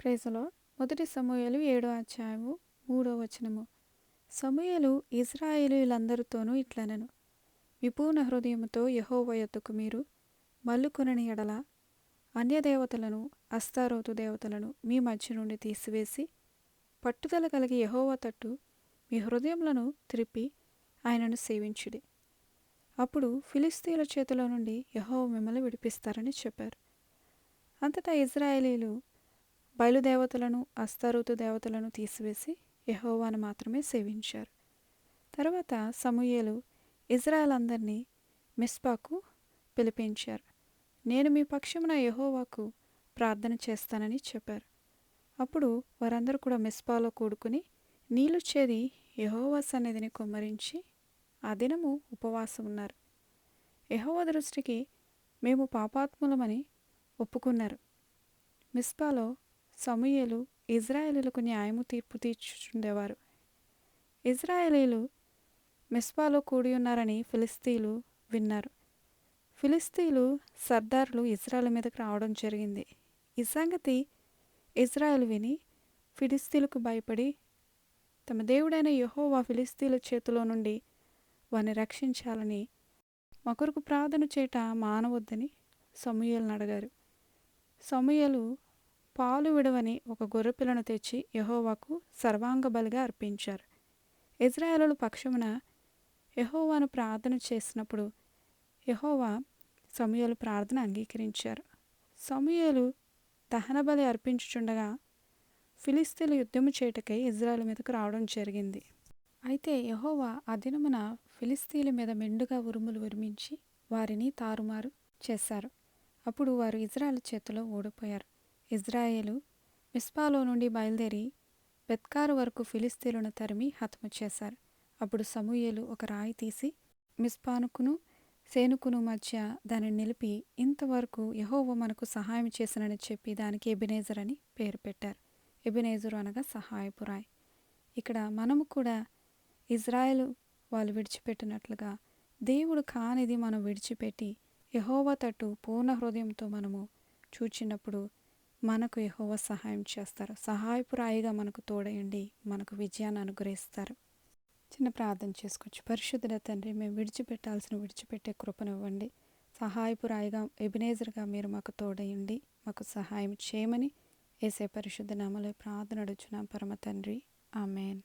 ప్రేజలో మొదటి సమూహలు ఏడో అధ్యాయము మూడో వచనము. సమూహలు ఇజ్రాయేలీలందరితోనూ ఇట్లనెను. విపూర్ణ హృదయముతో యహోవ యొద్దకు మీరు మల్లుకొనని ఎడల అన్యదేవతలను అస్తారోతు దేవతలను మీ మధ్య నుండి తీసివేసి పట్టుదల కలిగి యహోవ తట్టు మీ హృదయములను త్రిప్పి ఆయనను సేవించుడి. అప్పుడు ఫిలిస్తీన్ల చేతిలో నుండి యహోవ మిమ్మల్ని విడిపిస్తారని చెప్పారు. అంతటా ఇజ్రాయేలీలు బయలుదేవతలను అస్తరుతు దేవతలను తీసివేసి యహోవాను మాత్రమే సేవించారు. తర్వాత సమూయేలు ఇజ్రాయల్ అందరినీ మిస్పాకు పిలిపించారు. నేను మీ పక్షమున యహోవాకు ప్రార్థన చేస్తానని చెప్పారు. అప్పుడు వారందరూ కూడా మిస్పాలో కూడుకుని నీళ్ళు చేది యహోవా సన్నిధిని కుమ్మరించి ఆ దినము ఉపవాసం ఉన్నారు. యెహోవా దృష్టికి మేము పాపాత్ములమని ఒప్పుకున్నారు. మిస్పాలో సమూయేలు ఇజ్రాయేలీలకు న్యాయము తీర్పు తీర్చుచుండేవారు. ఇజ్రాయేలీలు మిస్పాలో కూడి ఉన్నారని ఫిలిస్తీన్లు విన్నారు. ఫిలిస్తీన్లు సర్దార్లు ఇజ్రాయల్ మీదకి రావడం జరిగింది. ఈ సంగతి ఇజ్రాయెల్ విని ఫిలిస్తీన్లకు భయపడి తమ దేవుడైన యహోవా ఫిలిస్తీన్ల చేతిలో నుండి వారిని రక్షించాలని మా ప్రార్థన చేయట మానవద్దని సమూయలను అడిగారు. సమూయలు పాలు విడవని ఒక గొర్రెపిల్లను తెచ్చి యహోవాకు సర్వాంగ బలిగా అర్పించారు. ఇజ్రాయేలు పక్షమున యహోవాను ప్రార్థన చేసినప్పుడు యహోవా సమయలు ప్రార్థన అంగీకరించారు. సమూయేలు దహనబలి అర్పించుచుండగా ఫిలిస్తీన్లు యుద్ధము చేయుటకై ఇజ్రాయెల్ మీదకు రావడం జరిగింది. అయితే యహోవా ఆ దినమున ఫిలిస్తీన్ల మీద మెండుగా ఉరుములు ఉరిమించి వారిని తారుమారు చేశారు. అప్పుడు వారు ఇజ్రాయెల్ చేతిలో ఓడిపోయారు. ఇజ్రాయేలు మిస్పాలో నుండి బయలుదేరి బెత్కారు వరకు ఫిలిస్తీన్లను తరిమి హతము చేశారు. అప్పుడు సమూయేలు ఒక రాయి తీసి మిస్పానుకును సేనుకును మధ్య దానిని నిలిపి ఇంతవరకు యహోవ మనకు సహాయం చేసినని చెప్పి దానికి ఎబినేజర్ అని పేరు పెట్టారు. ఎబినేజరు అనగా సహాయపు రాయి. ఇక్కడ మనము కూడా ఇజ్రాయెల్ వాళ్ళు విడిచిపెట్టినట్లుగా దేవుడు కానిది మనం విడిచిపెట్టి యహోవ తట్టు పూర్ణ హృదయంతో మనము చూచినప్పుడు మనకు యహోవ సహాయం చేస్తారు. సహాయపు రాయిగా మనకు తోడయండి. మనకు విజయాన్ని అనుగ్రహిస్తారు. చిన్న ప్రార్థన చేసుకోవచ్చు పరిశుద్ధుల తండ్రి మేము విడిచిపెట్టాల్సిన విడిచిపెట్టే కృపనివ్వండి. సహాయపు రాయిగా ఎబినేజర్గా మీరు మాకు తోడయండి. మాకు సహాయం చేయమని ఏసే పరిశుద్ధ నామలో ప్రార్థన అడుచున్నాం పరమ తండ్రి. ఆమెన్.